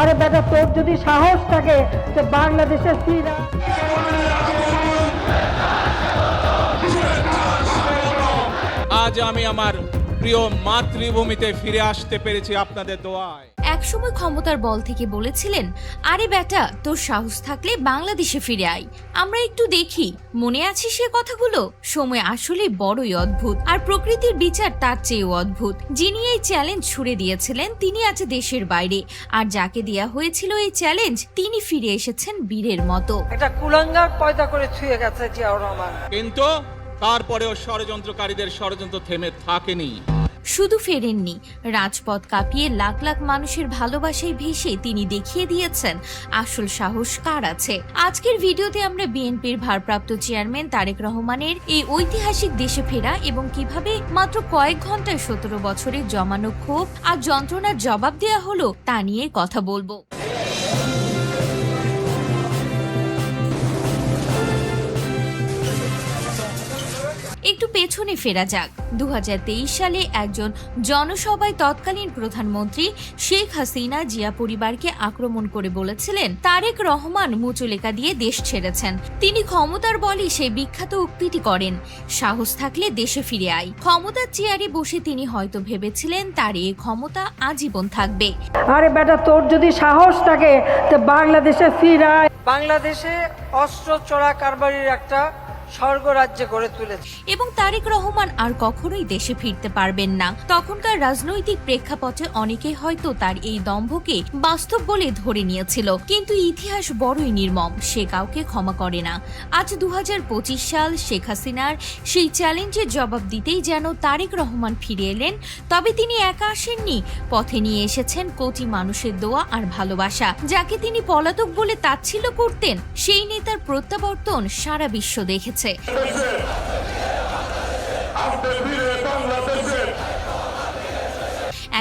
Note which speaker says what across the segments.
Speaker 1: আরে বেটা, তোর যদি সাহস থাকে তো বাংলাদেশের সিরা
Speaker 2: আজ আমি আমার প্রিয় মাতৃভূমিতে ফিরে আসতে পেরেছি আপনাদের দোয়ায়।
Speaker 3: একসময় ক্ষমতার বল থেকে বলেছিলেন আরে বেটা তোর সাহস থাকলে বাংলাদেশে ফিরে আয়। আমরা একটু দেখি। মনে আছে সে কথাগুলো? সময় আসলে বড়ই অদ্ভুত আর প্রকৃতির বিচার তার চেয়েও অদ্ভুত। যিনি এই চ্যালেঞ্জ ছুড়ে দিয়েছিলেন তিনি আজ দেশের বাইরে। আর যাকে দেয়া হয়েছিল এই চ্যালেঞ্জ তিনি ফিরে এসেছেন বীরের মতো।
Speaker 1: একটা কুলাঙ্গার পয়দা করে ছুঁয়ে গেছে জিয়াউর রহমান।
Speaker 2: কিন্তু তারপরেও ষড়যন্ত্রকারীদের ষড়যন্ত্র থেমে থাকেনি।
Speaker 3: শুধু ফেরেননি, রাজপথ কাঁপিয়ে লাখ লাখ মানুষের ভালোবাসায় ভেসে তিনি দেখিয়ে দিয়েছেন আসল সাহস কার আছে। আজকের ভিডিওতে আমরা বিএনপির ভারপ্রাপ্ত চেয়ারম্যান তারেক রহমানের এই ঐতিহাসিক দেশে ফেরা এবং কীভাবে মাত্র কয়েক ঘন্টায় সতেরো বছরের জমানো ক্ষোভ আর যন্ত্রণার জবাব দেয়া হলো তা নিয়ে কথা বলব। একটু পেছনে ফেরা যাক। দু হাজার তেইশ সালে একজন জনসভায় তৎকালীন প্রধানমন্ত্রী শেখ হাসিনা জিয়া পরিবারকে আক্রমণ করে বলেছিলেন তারেক রহমান মুচলেকা দিয়ে দেশ ছেড়েছেন। তিনি ক্ষমতার বলে সেই বিখ্যাত উক্তিটি করেন সাহস থাকলে দেশে ফিরে আয়। ক্ষমতার চেয়ারে বসে তিনি হয়তো ভেবেছিলেন তার এই ক্ষমতা আজীবন থাকবে।
Speaker 1: আরে বেটা তোর যদি সাহস থাকে তো বাংলাদেশে ফিরায় বাংলাদেশে অস্ত্র চোরা কারবারির একটা স্বর্গরাজ্যে গড়ে তুলেছে।
Speaker 3: এবং তারেক রহমান আর কখনোই দেশে ফিরতে পারবেন না। তখনকার রাজনৈতিক প্রেক্ষাপটে অনেকেই হয়তো তার এই দম্ভকে বাস্তব বলে ধরে নিয়েছিল, কিন্তু ইতিহাস বড়ই নির্মম, সে কাউকে ক্ষমা করে না। আজ দু হাজার পঁচিশ সাল শেখ হাসিনার সেই চ্যালেঞ্জের জবাব দিতেই যেন তারেক রহমান ফিরে এলেন, তবে তিনি একা আসেননি। পথে নিয়ে এসেছেন কোটি মানুষের দোয়া আর ভালোবাসা, যাকে তিনি পলাতক বলে তাচ্ছিল্য করতেন। সেই নেতার প্রত্যাবর্তন সারা বিশ্ব দেখেছে। 最后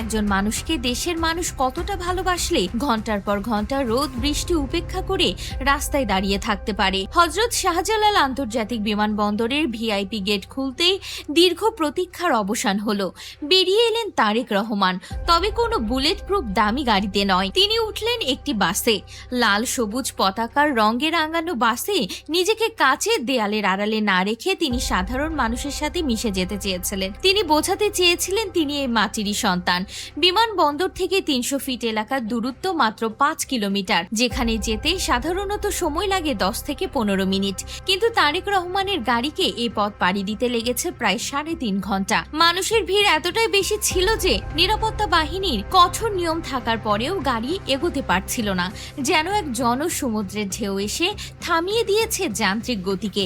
Speaker 3: একজন মানুষকে দেশের মানুষ কতটা ভালোবাসলে ঘণ্টার পর ঘণ্টা রোদ, বৃষ্টি উপেক্ষা করে রাস্তায় দাঁড়িয়ে থাকতে পারে। হজরত শাহজালাল আন্তর্জাতিক বিমানবন্দরের ভিআইপি গেট খুলতেই দীর্ঘ প্রতীক্ষার অবসান হলো। বেরিয়ে এলেন তারেক রহমান, তবে কোনো বুলেট প্রুফ দামি গাড়িতে নয়। তিনি উঠলেন একটি বাসে। লাল, সবুজ পতাকার রঙে রাঙানো বাসে নিজেকে কাচের দেয়ালের আড়ালে না রেখে তিনি সাধারণ মানুষের সাথে মিশে যেতে চেয়েছিলেন। তিনি বোঝাতে চেয়েছিলেন তিনি এই মাটিরই সন্তান। বিমানবন্দর থেকে তিনশো ফিট এলাকার দূরত্ব মাত্র পাঁচ কিলোমিটার, যেখানে যেতে সাধারণত সময় লাগে দশ থেকে পনেরো মিনিট। কিন্তু তারেক রহমানের গাড়িকে এ পথ পাড়ি দিতে লেগেছে প্রায় সাড়ে তিন ঘণ্টা। মানুষের ভিড় এতটাই বেশি ছিল যে নিরাপত্তা বাহিনীর কঠোর নিয়ম থাকার পরেও গাড়ি এগোতে পারছিল না। যেন এক জনসমুদ্রের ঢেউ এসে থামিয়ে দিয়েছে যান্ত্রিক গতিকে।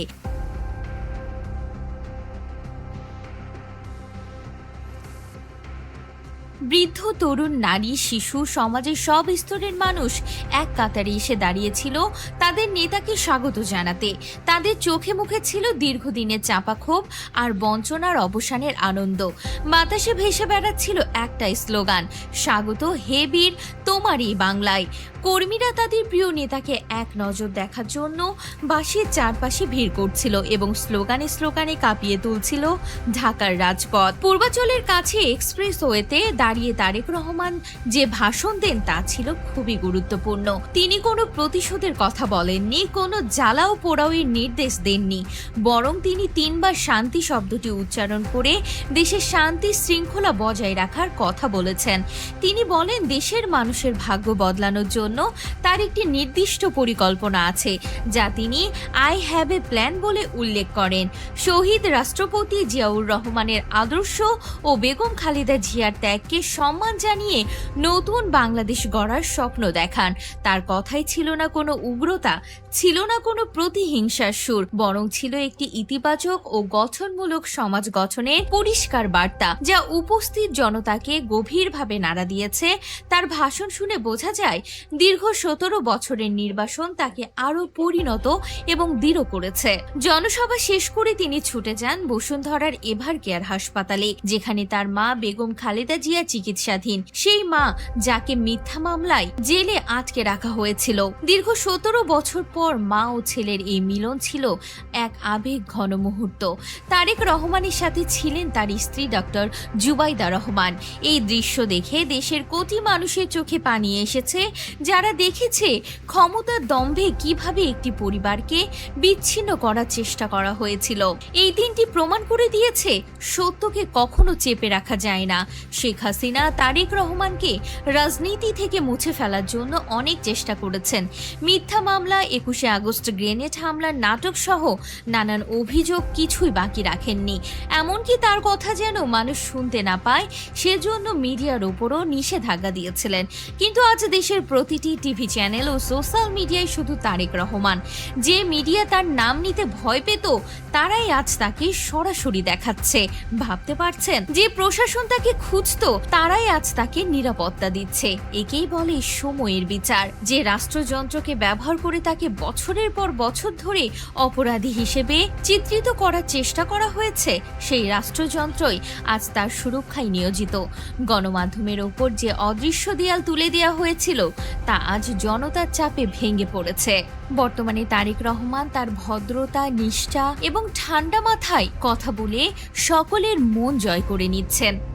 Speaker 3: বৃদ্ধ, তরুণ, নারী, শিশু, সমাজের সব স্তরের মানুষ এক কাতারে এসে দাঁড়িয়েছিল। তাদের নেতাকে স্বাগত জানাতে। তাদের চোখে মুখে ছিল দীর্ঘদিনের চাপা ক্ষোভ আর বঞ্চনার অবসানের আনন্দ। বাতাসে ভেসে বেড়াচ্ছিল একটাই স্লোগান, স্বাগত হে বীর তোমারই বাংলায়। কর্মীরা তাদের প্রিয় নেতাকে এক নজর দেখার জন্য বাসের চারপাশে ভিড় করছিল এবং স্লোগানে স্লোগানে কাঁপিয়ে তুলছিল ঢাকার রাজপথ। পূর্বাচলের কাছে এক্সপ্রেস ওয়েতে দাঁড়িয়ে তারেক রহমান যে ভাষণ দেন তা ছিল খুবই গুরুত্বপূর্ণ। তিনি কোনো প্রতিশোধের কথা বলেননি, কোনো জ্বালাও পোড়াওয়ের নির্দেশ দেননি। বরং তিনি তিনবার শান্তি শব্দটি উচ্চারণ করে দেশের শান্তি শৃঙ্খলা বজায় রাখার কথা বলেছেন। তিনি বলেন, দেশের মানুষের ভাগ্য বদলানোর জন্য তার একটি নির্দিষ্ট পরিকল্পনা আছে, যা তিনি আই হ্যাভ এ প্ল্যান বলে উল্লেখ করেন। শহীদ রাষ্ট্রপতি জিয়াউর রহমানের আদর্শ ও বেগম খালেদা জিয়ার ত্যাগকে সম্মান জানিয়ে নতুন বাংলাদেশ গড়ার স্বপ্ন দেখান। তার কথাই ছিল না কোনো উগ্রতা, ছিল না কোনো প্রতিহিংসার সুর, বরং ছিল একটি ইতিবাচক ও গঠনমূলক সমাজ গঠনের পরিষ্কার বার্তা, যা উপস্থিত জনতাকে গভীরভাবে নাড়া দিয়েছে। তার ভাষণ শুনে বোঝা যায়, দীর্ঘ সতেরো বছরের নির্বাসন তাকে আরও পরিণত এবং দৃঢ় করেছে। জনসভা শেষ করে তিনি ছুটে যান বসুন্ধরার এভার কেয়ার হাসপাতালে, যেখানে তার মা বেগম খালেদা জিয়া চিকিৎসাধীন। সেই মা যাকে মিথ্যা মামলায় জেলে আটকে রাখা হয়েছিল। দীর্ঘ সতেরো বছর পর মা ও ছেলের এই মিলন ছিল এক আবেগ ঘন মুহূর্ত। তারেক রহমানের সাথে ছিলেন তার স্ত্রী ডক্টর জুবাইদা রহমান। এই দৃশ্য দেখে দেশের কোটি মানুষের চোখে পানি এসেছে। যারা দেখেছে ক্ষমতার দম্ভে কীভাবে একটি পরিবারকে বিচ্ছিন্ন করার চেষ্টা করা হয়েছিল। এই দিনটি প্রমাণ করে দিয়েছে সত্যকে কখনো চেপে রাখা যায় না। শেখ হাসিনা তারেক রহমানকে রাজনীতি থেকে মুছে ফেলার জন্য অনেক চেষ্টা করেছেন। মিথ্যা মামলা, একুশে আগস্ট গ্রেনেড হামলার নাটক সহ নানান অভিযোগ কিছুই বাকি রাখেননি। এমনকি তার কথা যেন মানুষ শুনতে না পায়, সেজন্য মিডিয়ার উপরও নিষেধাজ্ঞা দিয়েছিলেন। কিন্তু আজ দেশের প্রতিটি টিভি চ্যানেল ও সোশ্যাল মিডিয়ায় শুধু তারেক রহমান। যে মিডিয়া তার নাম নিতে ভয় পেত, তারাই আজ তাকে সরাসরি দেখাচ্ছে। ভাবতে পারছেন? যে প্রশাসন তাকে খুঁজতো তারাই আজ তাকে নিরাপত্তা দিচ্ছে। একেই বলে সময়ের বিচার। যে রাষ্ট্রযন্ত্রকে ব্যবহার করে তাকে বছরের পর বছর ধরে অপরাধী হিসেবে চিত্রিত করার চেষ্টা করা হয়েছে, সেই রাষ্ট্রযন্ত্রই আজ তার সুরক্ষায় নিয়োজিত। গণমাধ্যমের ওপর যে অদৃশ্য দেয়াল তুলে দেওয়া হয়েছিল, তা আজ জনতার চাপে ভেঙে পড়েছে। বর্তমানে তারেক রহমান তার ভদ্রতা, নিষ্ঠা এবং ঠান্ডা মাথায় কথা বলে সকলের মন জয় করে নিচ্ছেন।